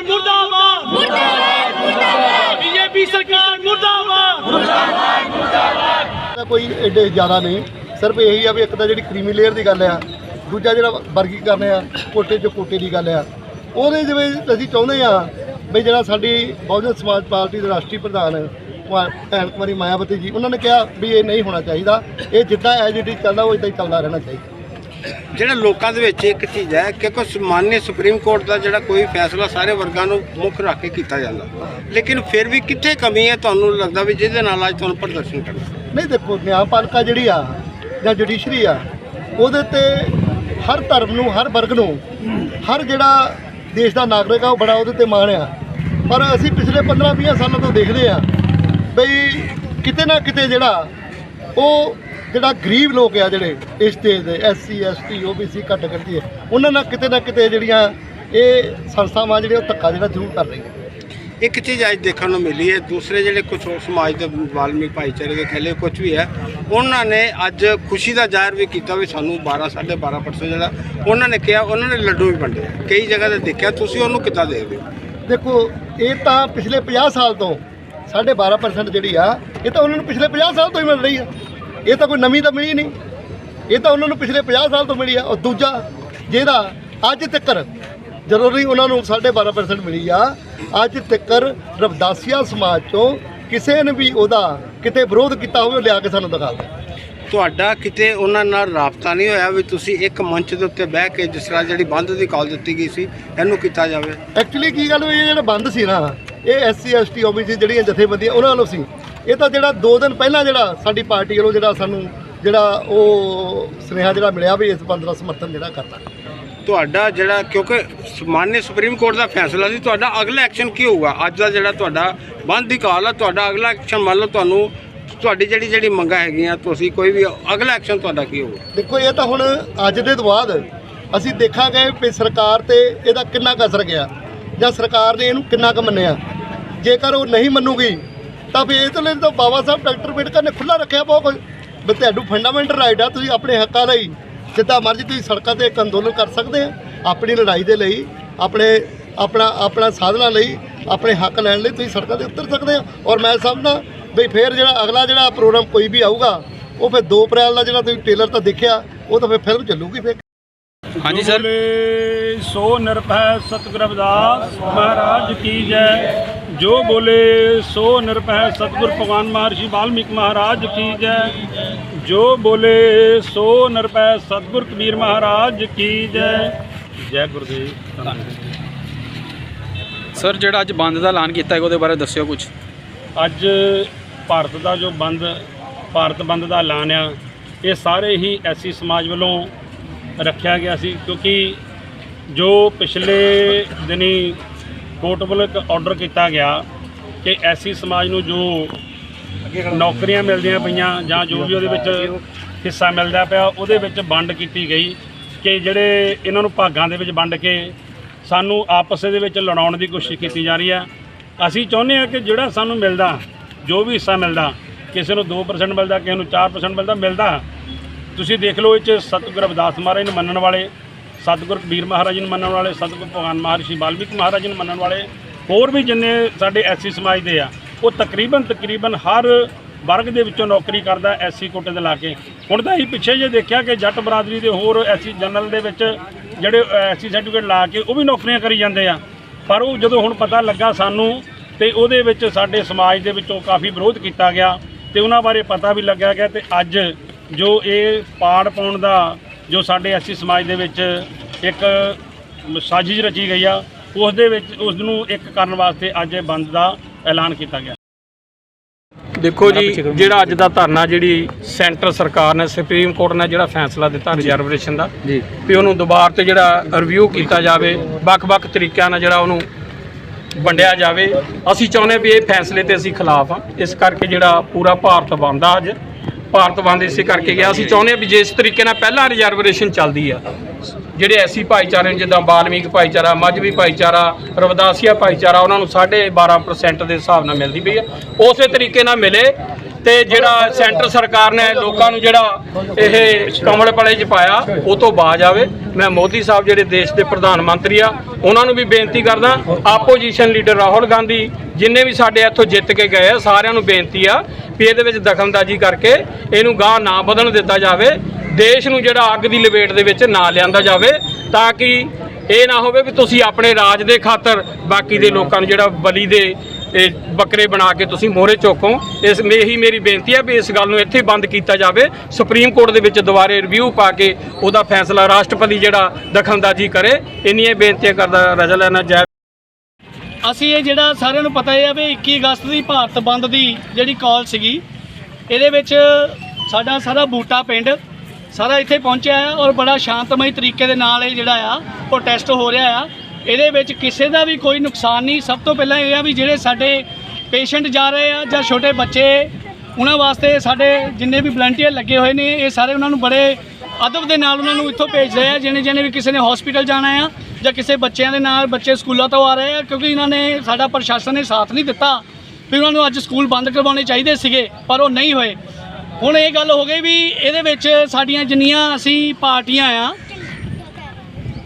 सरकार मुर्दाबाद मुर्दाबाद मुर्दाबाद बीजेपी सरकार मुर्दाबाद मुर्दाबाद मुर्दाबाद ਕੋਈ ਐਡੇ ਜ਼ਿਆਦਾ ਨਹੀਂ। ਸਿਰਫ ਇਹੀ ਆ ਵੀ ਇੱਕ ਤਾਂ ਜਿਹੜੀ ਕ੍ਰੀਮੀ ਲੇਅਰ ਦੀ ਗੱਲ ਆ ਦੂਜਾ ਜਿਹੜਾ ਵਰਗੀ ਕਰਨੇ ਆ ਕੋਟੇ ਚ ਕੋਟੇ ਦੀ ਗੱਲ ਆ। ਉਹਦੇ ਜਿਵੇਂ ਅਸੀਂ ਚਾਹੁੰਦੇ ਆ ਵੀ ਜਿਹੜਾ ਸਾਡੀ ਬਹੁਜਨ ਸਮਾਜ ਪਾਰਟੀ ਦੇ ਰਾਸ਼ਟਰੀ ਪ੍ਰਧਾਨ ਭੈਣ ਕੁਮਾਰੀ ਮਾਇਆਵਤੀ ਜੀ ਉਹਨਾਂ ਨੇ ਕਿਹਾ ਵੀ ਇਹ ਨਹੀਂ ਹੋਣਾ ਚਾਹੀਦਾ। ਇਹ ਜਿੱਦਾਂ ਐਜ ਇਟ ਇਜ਼ ਚੱਲਦਾ ਉਹ ਇਦਾਂ ਹੀ ਚੱਲਦਾ ਰਹਿਣਾ ਚਾਹੀਦਾ। ਜਿਹੜਾ ਲੋਕਾਂ ਦੇ ਵਿੱਚ ਇੱਕ ਚੀਜ਼ ਹੈ ਕਿ ਕੋਈ ਸਨਮਾਨਿਆ ਸੁਪਰੀਮ ਕੋਰਟ ਦਾ ਜਿਹੜਾ ਕੋਈ ਫੈਸਲਾ ਸਾਰੇ ਵਰਗਾਂ ਨੂੰ ਮੁੱਖ ਰੱਖ ਕੇ ਕੀਤਾ ਜਾਂਦਾ। ਲੇਕਿਨ ਫਿਰ ਵੀ ਕਿੱਥੇ ਕਮੀ ਹੈ ਤੁਹਾਨੂੰ ਲੱਗਦਾ ਵੀ ਜਿਹਦੇ ਨਾਲ ਅੱਜ ਤੁਹਾਨੂੰ ਪ੍ਰਦਰਸ਼ਨ ਕਰਨਾ? ਨਹੀਂ ਦੇਖੋ ਨਿਆਂਪਾਲਿਕਾ ਜਿਹੜੀ ਆ, ਜਾਂ ਜੁਡੀਸ਼ਰੀ ਆ, ਉਹਦੇ ਤੇ ਹਰ ਧਰਮ ਨੂੰ, ਹਰ ਵਰਗ ਨੂੰ, ਹਰ ਜਿਹੜਾ ਦੇਸ਼ ਦਾ ਨਾਗਰਿਕ ਆ, ਉਹ ਬੜਾ ਉਹਦੇ ਤੇ ਮਾਣ ਆ। ਪਰ ਅਸੀਂ ਪਿਛਲੇ 15-20 ਸਾਲਾਂ ਤੋਂ ਦੇਖਦੇ ਆ ਬਈ ਕਿਤੇ ਨਾ ਕਿਤੇ ਜਿਹੜਾ ਉਹ ਜਿਹੜਾ ਗਰੀਬ ਲੋਕ ਆ ਜਿਹੜੇ ਇਸ ਦੇਸ਼ ਦੇ ਐਸਸੀ ਐਸਟੀ ਓਬੀਸੀ ਘੱਟ ਗਿਣਤੀ ਹੈ ਉਹਨਾਂ ਨਾਲ ਕਿਤੇ ਨਾ ਕਿਤੇ ਜਿਹੜੀਆਂ ਇਹ ਸੰਸਥਾਵਾਂ ਜਿਹੜੀਆਂ ਉਹ ਧੱਕਾ ਜਿਹੜਾ ਜ਼ਰੂਰ ਕਰ ਰਹੀਆਂ। ਇੱਕ ਚੀਜ਼ ਅੱਜ ਦੇਖਣ ਨੂੰ ਮਿਲੀ ਹੈ ਦੂਸਰੇ ਜਿਹੜੇ ਕੁਝ ਹੋਰ ਸਮਾਜ ਦੇ ਵਾਲਮੀਕ ਭਾਈਚਾਰੇ ਦੇ ਖੇਲੇ ਕੁਝ ਵੀ ਹੈ ਉਹਨਾਂ ਨੇ ਅੱਜ ਖੁਸ਼ੀ ਦਾ ਜ਼ਾਹਿਰ ਵੀ ਕੀਤਾ ਵੀ ਸਾਨੂੰ 12 12.5% ਜਿਹੜਾ ਉਹਨਾਂ ਨੇ ਕਿਹਾ ਉਹਨਾਂ ਨੇ ਲੱਡੂ ਵੀ ਵੰਡੇ ਕਈ ਜਗ੍ਹਾ ਤੇ ਦੇਖਿਆ ਤੁਸੀਂ ਉਹਨੂੰ ਕਿੱਦਾਂ ਦੇਖਦੇ ਹੋ? ਦੇਖੋ ਇਹ ਤਾਂ ਪਿਛਲੇ 50 ਸਾਲ ਤੋਂ ਸਾਢੇ 12% ਜਿਹੜੀ ਆ ਇਹ ਤਾਂ ਉਹਨਾਂ ਨੂੰ ਪਿਛਲੇ 50 ਸਾਲ ਤੋਂ ਹੀ ਮਿਲ ਰਹੀ ਆ। ਇਹ ਤਾਂ ਕੋਈ ਨਵੀਂ ਤਾਂ ਮਿਲੀ ਨਹੀਂ। ਇਹ ਤਾਂ ਉਹਨਾਂ ਨੂੰ ਪਿਛਲੇ 50 ਸਾਲ ਤੋਂ ਮਿਲੀ ਆ। ਔਰ ਦੂਜਾ ਜਿਹਦਾ ਅੱਜ ਤੱਕਰ ਜ਼ਰੂਰੀ ਉਹਨਾਂ ਨੂੰ ਸਾਢੇ 12% ਮਿਲੀ ਆ। ਅੱਜ ਤੱਕਰ ਰਵਦਾਸੀਆ ਸਮਾਜ ਚੋਂ ਕਿਸੇ ਨੇ ਵੀ ਉਹਦਾ ਕਿਤੇ ਵਿਰੋਧ ਕੀਤਾ ਹੋਵੇ ਉਹ ਲਿਆ ਕੇ ਸਾਨੂੰ ਦਿਖਾ ਦੇ। ਤੁਹਾਡਾ ਕਿਤੇ ਉਹਨਾਂ ਨਾਲ ਰਾਬਤਾ ਨਹੀਂ ਹੋਇਆ ਵੀ ਤੁਸੀਂ ਇੱਕ ਮੰਚ ਦੇ ਉੱਤੇ ਬਹਿ ਕੇ ਜਿਸ ਤਰ੍ਹਾਂ ਜਿਹੜੀ ਬੰਦ ਦੀ ਕਾਲ ਦਿੱਤੀ ਗਈ ਸੀ ਇਹਨੂੰ ਕੀਤਾ ਜਾਵੇ? ਐਕਚੁਅਲੀ ਕੀ ਗੱਲ ਹੋਈ ਇਹ ਜਿਹੜਾ ਬੰਦ ਸੀ ਨਾ ਇਹ ਐਸਸੀ ਐਸਟੀ ਓਬੀਸੀ ਜਿਹੜੀਆਂ ਜਥੇਬੰਦੀਆਂ ਉਹਨਾਂ ਵੱਲੋਂ ਸੀ। ਇਹ ਤਾਂ ਜਿਹੜਾ 2 ਦਿਨ ਪਹਿਲਾਂ ਜਿਹੜਾ ਸਾਡੀ ਪਾਰਟੀ ਵੱਲੋਂ ਜਿਹੜਾ ਸਾਨੂੰ ਜਿਹੜਾ ਉਹ ਸੁਨੇਹਾ ਜਿਹੜਾ ਮਿਲਿਆ ਵੀ ਇਸ ਬੰਦ ਦਾ ਸਮਰਥਨ ਜਿਹੜਾ ਕਰਨਾ। ਤੁਹਾਡਾ ਜਿਹੜਾ ਕਿਉਂਕਿ ਮਾਨਯ ਸੁਪਰੀਮ ਕੋਰਟ ਦਾ ਫੈਸਲਾ ਸੀ ਤੁਹਾਡਾ ਅਗਲਾ ਐਕਸ਼ਨ ਕੀ ਹੋਊਗਾ? ਅੱਜ ਦਾ ਜਿਹੜਾ ਤੁਹਾਡਾ ਬੰਦ ਦੀ ਕਾਲ ਆ ਤੁਹਾਡਾ ਅਗਲਾ ਐਕਸ਼ਨ ਮੰਨ ਲਓ ਤੁਹਾਨੂੰ ਤੁਹਾਡੀ ਜਿਹੜੀ ਜਿਹੜੀ ਮੰਗਾਂ ਹੈਗੀਆਂ ਤੁਸੀਂ ਕੋਈ ਵੀ ਅਗਲਾ ਐਕਸ਼ਨ ਤੁਹਾਡਾ ਕੀ ਹੋਊਗਾ? ਦੇਖੋ ਇਹ ਤਾਂ ਹੁਣ ਅੱਜ ਦੇ ਬਾਅਦ ਅਸੀਂ ਦੇਖਾਂਗੇ ਵੀ ਸਰਕਾਰ ਤੇ ਇਹਦਾ ਕਿੰਨਾ ਅਸਰ ਗਿਆ ਜਾਂ ਸਰਕਾਰ ਨੇ ਇਹਨੂੰ ਕਿੰਨਾ ਕੁ ਮੰਨਿਆ। ਜੇਕਰ ਉਹ ਨਹੀਂ ਮੰਨੂਗੀ ਤਾਂ ਫਿਰ ਇਹ ਤਾਂ ਲਈ ਤਾਂ ਬਾਬਾ ਸਾਹਿਬ ਡਾਕਟਰ ਅੰਬੇਡਕਰ ਨੇ ਖੁੱਲਾ ਰੱਖਿਆ ਬਹੁਤ ਕੁਝ ਵੀ ਤੁਹਾਨੂੰ ਫੰਡਾਮੈਂਟਲ ਰਾਈਟ ਆ ਤੁਸੀਂ ਆਪਣੇ ਹੱਕਾਂ ਲਈ ਜਿੱਦਾਂ ਮਰਜ਼ੀ ਤੁਸੀਂ ਸੜਕਾਂ ਤੇ ਇੱਕ ਅੰਦੋਲਨ ਕਰ ਸਕਦੇ ਆ। ਆਪਣੀ ਲੜਾਈ ਦੇ ਲਈ ਆਪਣੇ ਆਪਣਾ ਆਪਣਾ ਸਾਧਨਾ ਲਈ ਆਪਣੇ ਹੱਕ ਲੈਣ ਲਈ ਤੁਸੀਂ ਸੜਕਾਂ ਤੇ ਉਤਰ ਸਕਦੇ ਆ। ਔਰ ਮੈਂ ਸਮਝਦਾ ਵੀ ਫਿਰ ਜਿਹੜਾ ਅਗਲਾ ਜਿਹੜਾ ਪ੍ਰੋਗਰਾਮ ਕੋਈ ਵੀ ਆਊਗਾ ਉਹ ਫਿਰ 2 ਅਪ੍ਰੈਲ ਦਾ ਜਿਹੜਾ ਤੁਸੀਂ ਟੇਲਰ ਤਾਂ ਦੇਖਿਆ ਉਹ ਤਾਂ ਫਿਰ ਫਿਲਮ ਚੱਲੂਗੀ ਫਿਰ। ਹਾਂਜੀ ਸਰ ਸੋ ਨਿਰਭੈ ਸਤਿਗੁਰ ਰਵਿਦਾਸ ਮਹਾਰਾਜ ਕੀ ਜੈ। ਜੋ ਬੋਲੇ ਸੋ ਨਿਰਭੈ ਸਤਿਗੁਰ ਭਗਵਾਨ ਮਹਰਸ਼ੀ ਵਾਲਮੀਕ ਮਹਾਰਾਜ ਕੀ ਜੈ। ਜੋ ਬੋਲੇ ਸੋ ਨਿਰਭੈ ਸਤਿਗੁਰ ਕਬੀਰ ਮਹਾਰਾਜ ਕੀ ਜੈ। ਜੈ ਗੁਰਦੇਵ ਸਰ ਜਿਹੜਾ ਅੱਜ ਬੰਦ ਦਾ ਐਲਾਨ ਕੀਤਾ ਹੈ ਉਹਦੇ ਬਾਰੇ ਦੱਸਿਓ ਕੁਝ ਅੱਜ ਭਾਰਤ ਦਾ ਜੋ ਬੰਦ ਭਾਰਤ ਬੰਦ ਦਾ ਐਲਾਨ ਆ ਇਹ ਸਾਰੇ ਹੀ ਐਸੀ ਸਮਾਜ ਵੱਲੋਂ ਰੱਖਿਆ ਗਿਆ ਸੀ ਕਿਉਂਕਿ ਜੋ ਪਿਛਲੇ ਦਿਨੀ ਕੋਰਟ ਵੱਲੋਂ ਇੱਕ ਆਰਡਰ ਕੀਤਾ ਗਿਆ ਕਿ ਐਸੀ ਸਮਾਜ ਨੂੰ ਜੋ ਨੌਕਰੀਆਂ ਮਿਲਦੀਆਂ ਪਈਆਂ ਜਾਂ ਜੋ ਵੀ ਉਹਦੇ ਵਿੱਚ ਹਿੱਸਾ ਮਿਲਦਾ ਪਿਆ, ਉਹਦੇ ਵਿੱਚ ਵੰਡ ਕੀਤੀ ਗਈ ਕਿ ਜਿਹੜੇ ਇਹਨਾਂ ਨੂੰ ਭਾਗਾਂ ਦੇ ਵਿੱਚ ਵੰਡ ਕੇ ਸਾਨੂੰ ਆਪਸ ਦੇ ਵਿੱਚ ਲੜਾਉਣ ਦੀ ਕੋਸ਼ਿਸ਼ ਕੀਤੀ ਜਾ ਰਹੀ ਹੈ। ਅਸੀਂ ਚਾਹੁੰਦੇ ਹਾਂ ਕਿ ਜਿਹੜਾ ਸਾਨੂੰ ਮਿਲਦਾ, ਜੋ ਵੀ ਹਿੱਸਾ ਮਿਲਦਾ, ਕਿਸੇ ਨੂੰ 2% ਮਿਲਦਾ, ਕਿਸੇ ਨੂੰ 4% ਮਿਲਦਾ ਮਿਲਦਾ। ਤੁਸੀਂ ਦੇਖ ਲਓ ਇਹ ਚ ਸਤਿਗੁਰ ਰਵਿਦਾਸ ਮਹਾਰਾਜ ਨੂੰ ਮੰਨਣ ਵਾਲੇ ਸਤਿਗੁਰ ਕਬੀਰ ਮਹਾਰਾਜ ਨੂੰ ਮੰਨਣ ਵਾਲੇ, ਸਤਿਗੁਰ ਭਗਵਾਨ ਮਹਰਸ਼ੀ ਵਾਲਮੀਕ ਮਹਾਰਾਜ ਨੂੰ ਮੰਨਣ ਵਾਲੇ, ਹੋਰ ਵੀ ਜਿੰਨੇ ਸਾਡੇ ਐਸੀ ਸਮਾਜ ਦੇ ਆ, ਉਹ ਤਕਰੀਬਨ ਤਕਰੀਬਨ ਹਰ ਵਰਗ ਦੇ ਵਿੱਚੋਂ ਨੌਕਰੀ ਕਰਦਾ ਐਸੀ ਕੋਟੇ ਤੇ ਲਾ ਕੇ ਹੁਣ ਤਾਂ ਅਸੀਂ ਪਿੱਛੇ ਜੇ ਦੇਖਿਆ ਕਿ ਜੱਟ ਬਰਾਦਰੀ ਦੇ ਹੋਰ ਐਸੀ ਜਨਰਲ ਦੇ ਵਿੱਚ ਜਿਹੜੇ ਐਸੀ ਸਰਟੀਫਿਕੇਟ ਲਾ ਕੇ ਉਹ ਵੀ ਨੌਕਰੀਆਂ ਕਰੀ ਜਾਂਦੇ ਆ। ਪਰ ਉਹ ਜਦੋਂ ਹੁਣ ਪਤਾ ਲੱਗਾ ਸਾਨੂੰ ਤੇ ਉਹਦੇ ਵਿੱਚ ਸਾਡੇ ਸਮਾਜ ਦੇ ਵਿੱਚੋਂ ਕਾਫੀ ਵਿਰੋਧ ਕੀਤਾ ਗਿਆ ਤੇ ਉਹਨਾਂ ਬਾਰੇ ਪਤਾ ਵੀ ਲੱਗਿਆ ਗਿਆ ਤੇ ਅੱਜ ਜੋ ਇਹ ਪਾੜ ਪਾਉਣ ਦਾ ਜੋ ਸਾਡੇ ਐਸੀ ਸਮਾਜ ਦੇ ਵਿੱਚ ਇੱਕ ਸਾਜ਼ਿਸ਼ ਰਚੀ ਗਈ ਆ ਉਸ ਦੇ ਵਿੱਚ ਉਸ ਨੂੰ ਇੱਕ ਕਰਨ ਵਾਸਤੇ ਅੱਜ ਇਹ ਬੰਦ ਦਾ ਐਲਾਨ ਕੀਤਾ ਗਿਆ। ਦੇਖੋ ਜੀ ਜਿਹੜਾ ਅੱਜ ਦਾ ਧਰਨਾ ਜਿਹੜੀ ਸੈਂਟਰ ਸਰਕਾਰ ਨੇ ਸੁਪਰੀਮ ਕੋਰਟ ਨੇ ਜਿਹੜਾ ਫੈਸਲਾ ਦਿੱਤਾ ਰਿਜ਼ਰਵੇਸ਼ਨ ਦਾ ਜੀ। ਵੀ ਉਹਨੂੰ ਦੁਬਾਰਾ ਤੇ ਜਿਹੜਾ ਰਿਵਿਊ ਕੀਤਾ ਜਾਵੇ ਵੱਖ-ਵੱਖ ਤਰੀਕਿਆਂ ਨਾਲ ਜਿਹੜਾ ਉਹਨੂੰ ਵੰਡਿਆ ਜਾਵੇ। ਅਸੀਂ ਚਾਹੁੰਦੇ ਵੀ ਇਹ ਫੈਸਲੇ ਤੇ ਅਸੀਂ ਖਿਲਾਫ ਆ ਇਸ ਕਰਕੇ ਜਿਹੜਾ ਪੂਰਾ ਭਾਰਤ ਬੰਦ ਆ ਅੱਜ ਭਾਰਤ ਬੰਦ ਇਸੇ ਕਰਕੇ ਗਿਆ। ਅਸੀਂ ਚਾਹੁੰਦੇ ਆ ਵੀ ਜਿਸ ਤਰੀਕੇ ਨਾਲ ਪਹਿਲਾਂ ਰਿਜ਼ਰਵੇਸ਼ਨ ਚੱਲਦੀ ਆ, ਜਿਹੜੇ ਐਸੀ ਭਾਈਚਾਰੇ ਨੇ, ਜਿੱਦਾਂ ਬਾਲਮੀਕ ਭਾਈਚਾਰਾ, ਮੱਝਵੀ ਭਾਈਚਾਰਾ, ਰਵਦਾਸੀਆ ਭਾਈਚਾਰਾ, ਉਹਨਾਂ ਨੂੰ 12.5% ਦੇ ਹਿਸਾਬ ਨਾਲ ਮਿਲਦੀ ਪਈ ਆ। ਉਸੇ ਤਰੀਕੇ ਨਾਲ ਮਿਲੇ ਤੇ ਜਿਹੜਾ ਸੈਂਟਰ ਸਰਕਾਰ ਨੇ ਲੋਕਾਂ ਨੂੰ ਜਿਹੜਾ ਇਹ ਕਮਲ ਪਲੇ 'ਚ ਪਾਇਆ, ਉਹ ਤੋਂ ਬਾਜ ਆਵੇ। ਮੈਂ ਮੋਦੀ ਸਾਹਿਬ ਜਿਹੜੇ ਦੇਸ਼ ਦੇ ਪ੍ਰਧਾਨ ਮੰਤਰੀ ਆ, ਉਹਨਾਂ ਨੂੰ ਵੀ ਬੇਨਤੀ ਕਰਦਾ, ਆਪੋਜੀਸ਼ਨ ਲੀਡਰ ਰਾਹੁਲ ਗਾਂਧੀ, ਜਿੰਨੇ ਵੀ ਸਾਡੇ ਇੱਥੋਂ ਜਿੱਤ ਕੇ ਗਏ ਆ, ਸਾਰਿਆਂ ਨੂੰ ਬੇਨਤੀ ਆ ਵੀ ਇਹਦੇ ਵਿੱਚ ਦਖਲਅੰਦਾਜ਼ੀ ਕਰਕੇ ਇਹਨੂੰ ਗਾਹ ਨਾ ਵਧਣ ਦਿੱਤਾ ਜਾਵੇ, ਦੇਸ਼ ਨੂੰ ਜਿਹੜਾ ਅੱਗ ਦੀ ਲਪੇਟ ਦੇ ਵਿੱਚ ਨਾ ਲਿਆਂਦਾ ਜਾਵੇ, ਤਾਂ ਕਿ ਇਹ ਨਾ ਹੋਵੇ ਵੀ ਤੁਸੀਂ ਆਪਣੇ ਰਾਜ ਦੇ ਖਾਤਰ ਬਾਕੀ ਦੇ ਲੋਕਾਂ ਨੂੰ ਜਿਹੜਾ ਬਲੀ ਦੇ, ਇਹ ਬੱਕਰੇ ਬਣਾ ਕੇ ਤੁਸੀਂ ਮੋਹਰੇ ਚੁੱਕੋ ਇਸ ਮੇ ਮੇਰੀ ਬੇਨਤੀ ਹੈ ਵੀ ਇਸ ਗੱਲ ਨੂੰ ਇੱਥੇ ਬੰਦ ਕੀਤਾ ਜਾਵੇ। ਸੁਪਰੀਮ ਕੋਰਟ ਦੇ ਵਿੱਚ ਦੁਬਾਰੇ ਰਿਵਿਊ ਪਾ ਕੇ ਉਹਦਾ ਫੈਸਲਾ ਰਾਸ਼ਟਰਪਤੀ ਜਿਹੜਾ ਦਖਲਅੰਦਾਜ਼ੀ ਕਰੇ, ਇੰਨੀਆਂ ਬੇਨਤੀਆਂ ਕਰਦਾ ਰਜਾ ਲੈਣਾ ਜੈ ਅਸੀਂ ਇਹ ਜਿਹੜਾ ਸਾਰਿਆਂ ਨੂੰ ਪਤਾ ਹੀ ਆ ਵੀ 21 ਅਗਸਤ ਦੀ ਭਾਰਤ ਬੰਦ ਦੀ ਜਿਹੜੀ ਕਾਲ ਸੀਗੀ, ਇਹਦੇ ਵਿੱਚ ਸਾਡਾ ਸਾਰਾ ਬੂਟਾ ਪਿੰਡ ਸਾਰਾ ਇੱਥੇ ਪਹੁੰਚਿਆ ਹੈ ਔਰ ਬੜਾ ਸ਼ਾਂਤਮਈ ਤਰੀਕੇ ਦੇ ਨਾਲ ਇਹ ਜਿਹੜਾ ਆ ਪ੍ਰੋਟੈਸਟ ਹੋ ਰਿਹਾ ਆ। ਇਹਦੇ ਵਿੱਚ ਕਿਸੇ ਦਾ ਵੀ ਕੋਈ ਨੁਕਸਾਨ ਨਹੀਂ। ਸਭ ਤੋਂ ਪਹਿਲਾਂ ਇਹ ਆ ਵੀ ਜਿਹੜੇ ਸਾਡੇ ਪੇਸ਼ੈਂਟ ਜਾ ਰਹੇ ਆ ਜਾਂ ਛੋਟੇ ਬੱਚੇ, ਉਹਨਾਂ ਵਾਸਤੇ ਸਾਡੇ ਜਿੰਨੇ ਵੀ ਵਲੰਟੀਅਰ ਲੱਗੇ ਹੋਏ ਨੇ, ਇਹ ਸਾਰੇ ਉਹਨਾਂ ਨੂੰ ਬੜੇ ਅਦਬ ਦੇ ਨਾਲ ਉਹਨਾਂ ਨੂੰ ਇੱਥੋਂ ਭੇਜ ਰਹੇ ਆ। ਜਿਹਨੇ ਜਿਹਨੇ ਵੀ ਕਿਸੇ ਨੇ ਹਸਪੀਟਲ ਜਾਣਾ ਆ ਜਾਂ ਕਿਸੇ ਬੱਚਿਆਂ ਦੇ ਨਾਲ ਬੱਚੇ ਸਕੂਲਾਂ ਤੋਂ ਆ ਰਹੇ ਆ, ਕਿਉਂਕਿ ਇਹਨਾਂ ਨੇ, ਸਾਡਾ ਪ੍ਰਸ਼ਾਸਨ ਨੇ ਸਾਥ ਨਹੀਂ ਦਿੱਤਾ ਵੀ ਉਹਨਾਂ ਨੂੰ ਅੱਜ ਸਕੂਲ ਬੰਦ ਕਰਵਾਉਣੇ ਚਾਹੀਦੇ ਸੀਗੇ, ਪਰ ਉਹ ਨਹੀਂ ਹੋਏ। ਹੁਣ ਇਹ ਗੱਲ ਹੋ ਗਈ ਵੀ ਇਹਦੇ ਵਿੱਚ ਸਾਡੀਆਂ ਜਿੰਨੀਆਂ ਅਸੀਂ ਪਾਰਟੀਆਂ ਆ,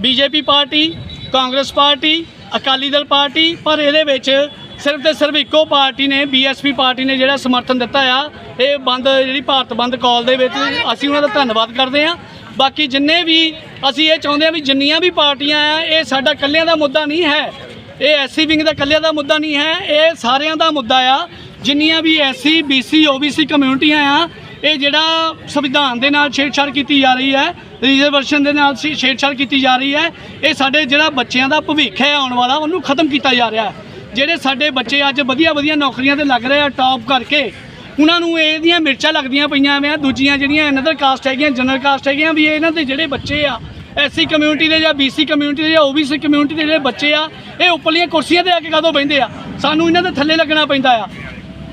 BJP party, Congress party, Akali Dal party, ਪਰ ਇਹਦੇ ਵਿੱਚ ਸਿਰਫ ਤੇ ਸਿਰਫ ਇੱਕੋ ਪਾਰਟੀ ਨੇ, ਬੀਐਸਪੀ ਪਾਰਟੀ ਨੇ ਜਿਹੜਾ ਸਮਰਥਨ ਦਿੱਤਾ ਆ, ਇਹ ਬੰਦ, ਜਿਹੜੀ ਭਾਰਤ ਬੰਦ ਕਾਲ ਦੇ ਵਿੱਚ ਅਸੀਂ ਉਹਨਾਂ ਦਾ ਧੰਨਵਾਦ ਕਰਦੇ ਆ ਬਾਕੀ ਜਿੰਨੇ ਵੀ ਅਸੀਂ ਇਹ ਚਾਹੁੰਦੇ ਆ ਵੀ ਜਿੰਨੀਆਂ ਵੀ ਪਾਰਟੀਆਂ ਆ, ਇਹ ਸਾਡਾ ਇਕੱਲਿਆਂ ਦਾ ਮੁੱਦਾ ਨਹੀਂ ਹੈ। ਇਹ ਐਸਸੀ ਵਿੰਗ ਦਾ ਇਕੱਲਿਆਂ ਦਾ ਮੁੱਦਾ ਨਹੀਂ ਹੈ, ਇਹ ਸਾਰਿਆਂ ਦਾ ਮੁੱਦਾ ਆ। ਜਿੰਨੀਆਂ ਵੀ ਐਸਸੀ, ਬੀਸੀ, ਓਬੀਸੀ ਕਮਿਊਨਿਟੀਆਂ ਆ, ਇਹ ਜਿਹੜਾ ਸੰਵਿਧਾਨ ਦੇ ਨਾਲ ਛੇੜਛਾੜ ਕੀਤੀ ਜਾ ਰਹੀ ਹੈ, ਰਿਜ਼ਰਵੇਸ਼ਨ ਦੇ ਨਾਲ ਛੇ- ਛੇੜਛਾੜ ਕੀਤੀ ਜਾ ਰਹੀ ਹੈ, ਇਹ ਸਾਡੇ ਜਿਹੜਾ ਬੱਚਿਆਂ ਦਾ ਭਵਿੱਖ ਹੈ ਆਉਣ ਵਾਲਾ, ਉਹਨੂੰ ਖਤਮ ਕੀਤਾ ਜਾ ਰਿਹਾ ਜਿਹੜੇ ਸਾਡੇ ਬੱਚੇ ਅੱਜ ਵਧੀਆ ਵਧੀਆ ਨੌਕਰੀਆਂ ਤੇ ਲੱਗ ਰਹੇ ਆ ਟੌਪ ਕਰਕੇ ਉਹਨਾਂ ਨੂੰ ਇਹਦੀਆਂ ਮਿਰਚਾਂ ਲੱਗਦੀਆਂ ਪਈਆਂ ਵੇ, ਦੂਜੀਆਂ ਜਿਹੜੀਆਂ ਅਨਦਰ ਕਾਸਟ ਹੈਗੀਆਂ ਜਨਰਲ ਕਾਸਟ ਹੈਗੀਆਂ ਵੀ ਇਹਨਾਂ ਦੇ ਜਿਹੜੇ ਬੱਚੇ ਆ ਐਸਸੀ ਕਮਿਊਨਿਟੀ ਦੇ ਜਾਂ ਬੀਸੀ ਕਮਿਊਨਿਟੀ ਦੇ ਜਾਂ ਓਬੀਸੀ ਕਮਿਊਨਿਟੀ ਦੇ ਜਿਹੜੇ ਬੱਚੇ ਆ, ਇਹ ਉੱਪਰਲੀਆਂ ਕੁਰਸੀਆਂ ਤੇ ਆ ਕੇ ਕਦੋਂ ਬਹਿੰਦੇ ਆ? ਸਾਨੂੰ ਇਹਨਾਂ ਦੇ ਥੱਲੇ ਲੱਗਣਾ ਪੈਂਦਾ ਆ।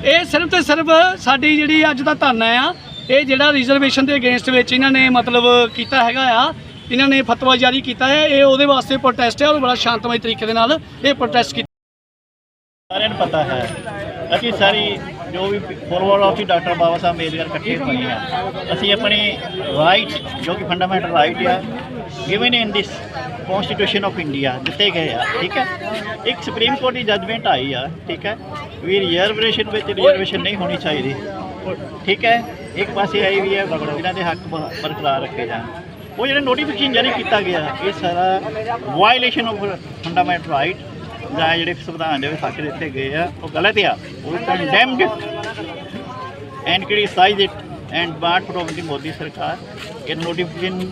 ਇਹ ਸਿਰਫ ਤੇ ਸਿਰਫ ਸਾਡੀ ਜਿਹੜੀ ਅੱਜ ਦਾ ਧਰਨਾ ਆ, ਇਹ ਜਿਹੜਾ ਰਿਜ਼ਰਵੇਸ਼ਨ ਦੇ ਅਗੇਂਸਟ ਵਿੱਚ ਇਹਨਾਂ ਨੇ ਮਤਲਬ ਕੀਤਾ ਹੈਗਾ ਆ, ਇਹਨਾਂ ਨੇ ਫਤਵਾ ਜਾਰੀ ਕੀਤਾ ਹੈ ਇਹ ਉਹਦੇ ਵਾਸਤੇ ਪ੍ਰੋਟੈਸਟ ਹੈ ਔਰ ਬੜਾ ਸ਼ਾਂਤਮਈ ਤਰੀਕੇ ਦੇ ਨਾਲ ਇਹ ਪ੍ਰੋਟੈਸਟ ਕੀਤਾ। ਸਾਰਿਆਂ ਨੂੰ ਪਤਾ ਹੈ, ਅਸੀਂ ਸਾਰੀ ਜੋ ਵੀ forward of the doctor Baba Sahib Ambedkar ਇਕੱਠੇ ਹੋਏ ਆ, ਅਸੀਂ ਆਪਣੀ ਰਾਈਟ ਜੋ ਕਿ ਫੰਡਾਮੈਂਟਲ ਰਾਈਟ ਆ given in this constitution of India ਦਿੱਤੇ ਗਏ ਆ, ਠੀਕ ਹੈ? ਇੱਕ ਸੁਪਰੀਮ ਕੋਰਟ ਦੀ ਜਜਮੈਂਟ ਆਈ ਆ, ਠੀਕ ਹੈ? ਵੀ ਰਿਜ਼ਰਵੇਸ਼ਨ ਵਿੱਚ ਰਿਜ਼ਰਵੇਸ਼ਨ ਨਹੀਂ ਹੋਣੀ ਚਾਹੀਦੀ, ਠੀਕ ਹੈ? ਇੱਕ ਪਾਸੇ ਆਈ ਵੀ ਹੈ ਇਹਨਾਂ ਦੇ ਹੱਕ ਬਰਕਰਾਰ ਰੱਖੇ ਜਾਣ। ਉਹ ਜਿਹੜਾ ਨੋਟੀਫਿਕੇਸ਼ਨ ਜਾਰੀ ਕੀਤਾ ਗਿਆ, ਇਹ ਸਾਰਾ ਵਾਇਲੇਸ਼ਨ ਆਫ ਫੰਡਾਮੈਂਟਲ ਰਾਈਟ ਜਾਂ ਜਿਹੜੇ ਸੰਵਿਧਾਨ ਦੇ ਵਿੱਚ ਹੱਕ ਦਿੱਤੇ ਗਏ ਆ, ਉਹ ਗਲਤ ਆ। ਉਹ condemned and criticise it and but from the Modi ਸਰਕਾਰ, ਇਹ ਨੋਟੀਫਿਕੇਸ਼ਨ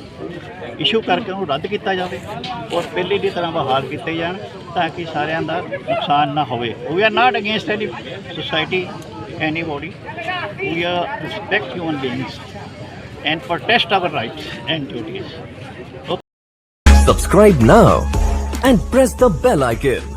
ਇਸ਼ੂ ਕਰਕੇ ਉਹਨੂੰ ਰੱਦ ਕੀਤਾ ਜਾਵੇ ਔਰ ਪਹਿਲੇ ਦੀ ਤਰ੍ਹਾਂ ਬਹਾਲ ਕੀਤੇ ਜਾਣ ਤਾਂ ਕਿ ਸਾਰਿਆਂ ਦਾ ਨੁਕਸਾਨ ਨਾ ਹੋਵੇ। We are not against any society anybody. We are respect human beings and protest our rights and duties. Subscribe now and press the bell icon.